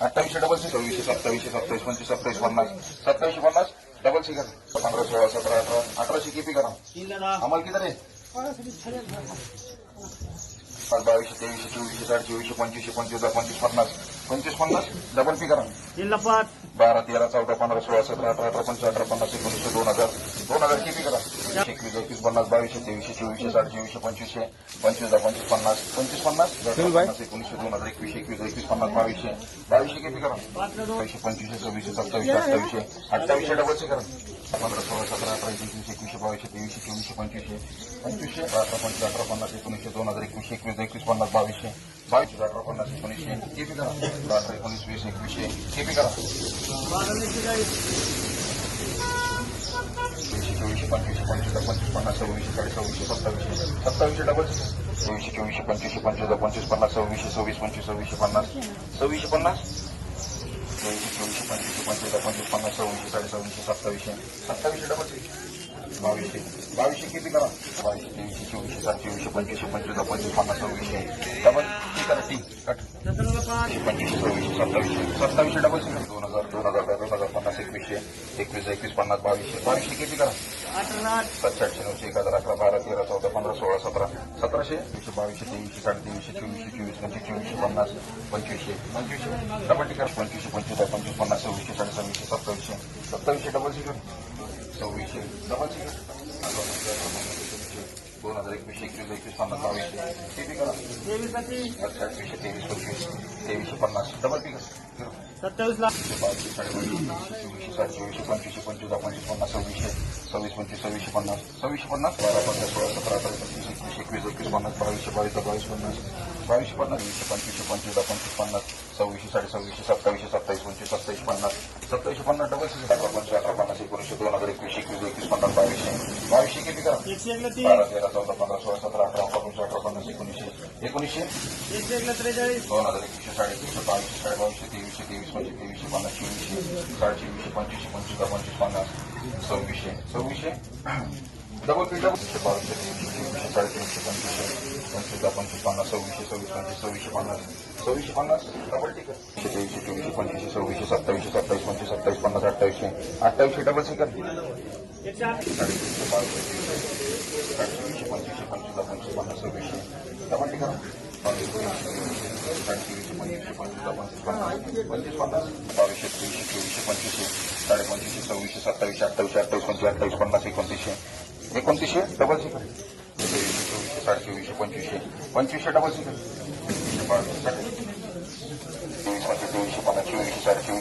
अठ्ठावीसशे double C चोवीसशे सत्तावीसशे सत्तावीस पंचवीस सत्तावीस पन्नास सत्तावीसशे पन्नास डबल सी करा पंधरा सोळा सतरा अठरा अठराशे किती करा? अमल किती रे? बावीसशे तेवीसशे चोवीसशे साठ चोवीसशे पंचवीसशे पंचवीस पंचवीस पन्नास. पंचवीस पन्नास डबल पी करा बारा तेरा चौदा पंधरा सोळा सतरा अठरा अठरा पंचवीस अठरा पन्नास एकोणीसशे दोन हजार. दोन हजार किती करा? एकवीस एकवीस पन्नास बावीसशे तेवीसशे चोवीसशे साठ चोवीसशे पंचवीसशे पंचवीस दहा पंचवीस पन्नास. पंचवीस पन्नास पन्नास एकोणीसशे दोन हजार एकवीसशे एकवीस एकवीस पन्नास बावीसशे. बावीसशे किती करा? बावीसशे पंचवीसशे सव्वीसशे सत्तावीसशे अठ्ठावीसशे. अठ्ठावीसशे डबलशे करा पंधरा सोळा सतरा अठरा एकोणीसशे एकवीसशे बावीसशे तेवीसशे चोवीसशे पंचवीसशे. पंचवीसशे अठरा पंचवीस अठरा पन्नास एकोणीसशे दोन हजार एकवीसशे एकवीस एकवीस पन्नास बावीसशे. बावीसशे अठरा पन्नास एकोणीसशे किती करा अठरा एकोणीस वीस एकवीसशे किती करा वीसशे चोवीसशे पंचवीसशे पंचवीस पंचवीस पन्नास सव्वीसशे साडे सव्वीसशे सत्तावीसशे सत्तावीसशे डबल चोवीसशे चोवीसशे पंचवीसशे पंचवीस पंचवीस पन्नास सव्वीसशे सव्वीस पंचवीस सव्वीसशे पन्नास सव्वीसशे पन्नास चोवीसशे चोवीसशे पंचवीसशे पंचवीस पंचवीस पन्नास सव्वीसशे साडे सव्वीसशे सत्तावीसशे सत्तावीसशे डबल बावीसशे बावीसशे किती करा बावीसशे तेवीसशे चोवीसशे सात चोवीसशे पंचवीसशे पंचवीस पंचवीस पन्नास सव्वीसशे डबल पंचवीसशे सव्वीसशे सत्तावीसशे सत्तावीसशे डबल सिक्स दोन हजार दोन हजार दहा दोन हजार पन्नास एकवीसशे एकवीस एकवीस पन्नास बावीसशे. बावीसशे किती करा? सातशे आठशे नऊशे एक हजार अकरा बारा तेरा चौदा पंधरा सोळा सतरा. सतराशे एकशे बावीसशे तेवीसशे साडे चोवीसशे चोवीस पंचवीस चोवीसशे पन्नास पंचवीसशे. पंचवीसशे डबल टिका पंचवीसशे पंचवीस पंचवीस पन्नास सव्वीसशे साडे सव्वीसशे सत्तावीसशे सत्तावीसशे डबल सिकर सव्वीसशे डबल सिकर दोन हजार एकवीसशे एकवीस एकवीस पन्नास बावीसशे किती करा अच्छा एकवीसशे तेवीस पंचवीस तेवीसशे पन्नास डबल टिकर सत्तावीस लाख बावीसशे साडेबावीसशे चोवीसशे साठ चोवीसशे पंचवीसशे पंचवीस पंचवीस पन्नास सव्वीसशे सव्वीस पंचवीस सव्वीसशे पन्नास सव्वीसशे पन्नास बारा पंधरा सोळा सतरा अठरा पंचवीस एकवीस एकवीस एकवीस पन्नास बावीसशे बावीस बावीस पन्नास बावीसशे पन्नास वीसशे पंचवीसशे पंचवीस पंचवीस पन्नास सव्वीसशे साडे सव्वीसशे सत्तावीसशे सत्तावीस पंचवीस सत्तावीस पन्नास सत्तावीसशे पन्नास डबल अठरा पन्नास एकोणीसशे दोन हजार एकवीस एकवीस एकवीस पन्नास बावीसशे किती करा बारा तेरा चौदा पंधरा सोळा सतरा अठरा पंचवीस अठरा पन्नास एकोणीसशे एकोणीसशे दोन हजार एकवीसशे साडेतीनशे बावीसशे साडे बावीसशे तेवीसशे तेवीस पंचवीस तेवीसशे पन्नास चोवीसशे साडे चोवीसशे पंचवीसशे पंचवीस पंचवीस पन्नास सव्वीसशे सव्वीसशे डबल पी डबल बावीसशे तेवीसशे पंचवीसशे पंचवीस पंचवीस पन्नास सव्वीसशे सव्वीस पंचवीस सव्वीसशे पन्नास सव्वीसशे पन्नास डबल तेवीसशे चोवीसशे पंचवीसशे सव्वीसशे सत्तावीसशे सत्तावीस पंचवीस सत्तावीस पन्नास अठ्ठावीसशे अठ्ठावीसशे डबल सिकर एकशे आठ साडेतीनशे बावीसशे साडे चोवीसशे पंचवीसशे पंचवीस दहा पंचवीस पन्नास सव्वीसशे डबल टिकर साडेतीनशे पंचवीसशे पंचवीस दहा पंचवीस पन्नास पंचवीस पन्नास बावीसशे तेवीसशे चोवीसशे पंचवीसशे साडे पंचवीसशे सव्वीसशे सत्तावीसशे अठ्ठावीसशे अठ्ठावीस पंचवीस अठ्ठावीस पन्नास एकोणतीसशे एकोणतीसशे डबल सिकर तेवीसशे चोवीसशे साडे चोवीसशे पंचवीसशे पंचवीसशे डबल सिकर एकशे बावीस साडे चोवीस पंचवीस चोवीसशे पन्नास चोवीसशे साडे चोवीसशे